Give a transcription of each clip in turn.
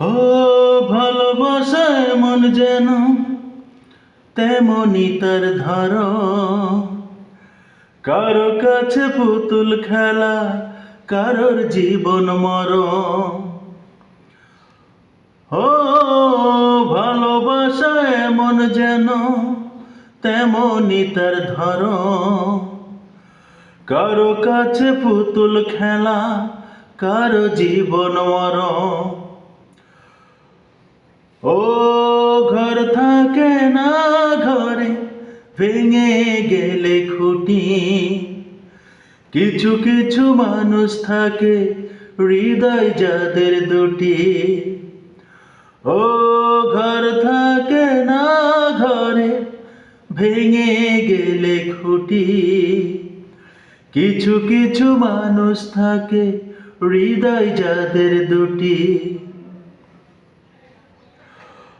ও ভালোবাসায় মন যেন তেমনি তার ধর। কারও কাছে পুতুল খেলা, কারোর জীবন মর। ও ভালোবাসায় মন যেন তেমনি তার ধর। কারও কাছে পুতুল খেলা, কারও জীবন মরণ ও ঘর থাকে না ঘরে, ভেঙে গেলে খুঁটি। কিছু কিছু মানুষ থাকে হৃদয় যাদের দুটি। ও ঘর থাকে না ঘরে, ভেঙে গেলে খুঁটি। কিছু কিছু মানুষ থাকে হৃদয় যাদের দুটি।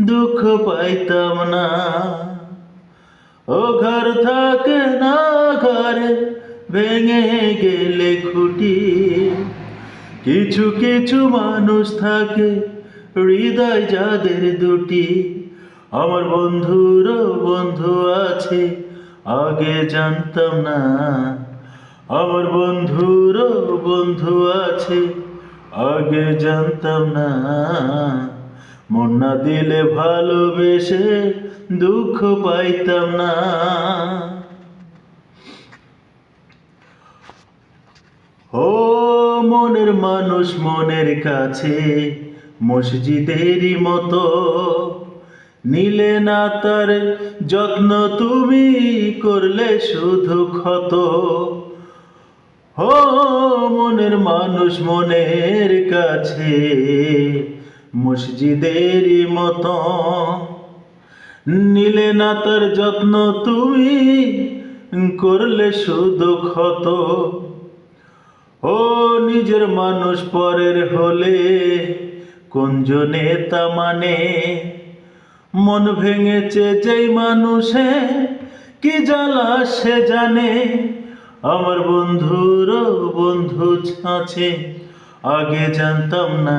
দুঃখ পাইতাম না। ও ঘর থাকে না ঘরে, ভেঙে গেলে খুঁটি। কিছু কিছু মানুষ থাকে, হৃদয় যাদের দুটি। আমার বন্ধুর বন্ধু আছে, আগে জানতাম না। আমার বন্ধুর বন্ধু আছে, আগে জানতাম না। মন না দিলে ভালোবেসে দুঃখ পাইতাম না। ও মনের মানুষ মনের কাছে, মসজিদেরই মতো। নিলে না তার যত্ন তুমি করলে শুধু ক্ষত। ও মনের মানুষ মনের কাছে মসজিদেরই মতো। নিলে না তার যত্ন তুমি করলে শুধু ক্ষত। ও নিজের মানুষ পরের হলে কোনজনে তা মানে? মন ভেঙেছে যেই মানুষে, কি জ্বালা সে জানে? আমার বন্ধুর বন্ধু আছে, আগে জানতাম না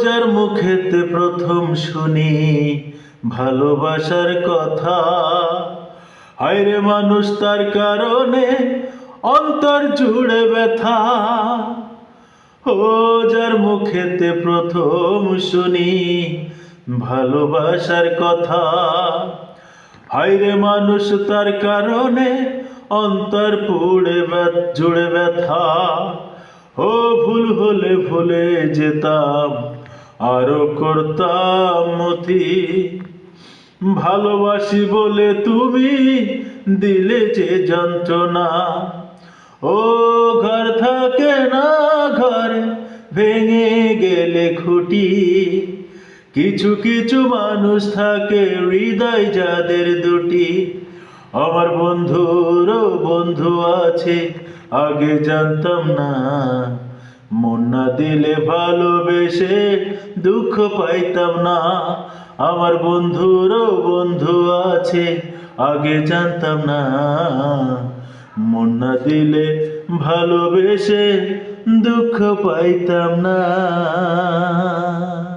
যার মুখেতে প্রথম শুনি ভালোবাসার কথা। হায়রে মানুষ, তার কারণে অন্তর জুড়ে ব্যথা। ও, যার মুখেতে প্রথম শুনি ভালোবাসার কথা। হায়রে মানুষ, তার কারণে অন্তর পুড়ে জুড়ে ব্যথা। ও, ভুল হলে ভুলে যেতাম আরও করতাম মতি, ভালোবাসি বলে তুমি দিলে যে যন্ত্রণা। ও ঘর থাকে না ঘরে, ভেঙে গেলে খুঁটি। কিছু কিছু মানুষ থাকে হৃদয় যাদের দুটি। আমার বন্ধুর বন্ধু আছে, আগে জানতাম না। মন না দিলে ভালোবেসে দুঃখ পাইতাম না। আমার বন্ধুরও বন্ধু আছে, আগে জানতাম না। মন না দিলে ভালোবেসে দুঃখ পাইতাম না।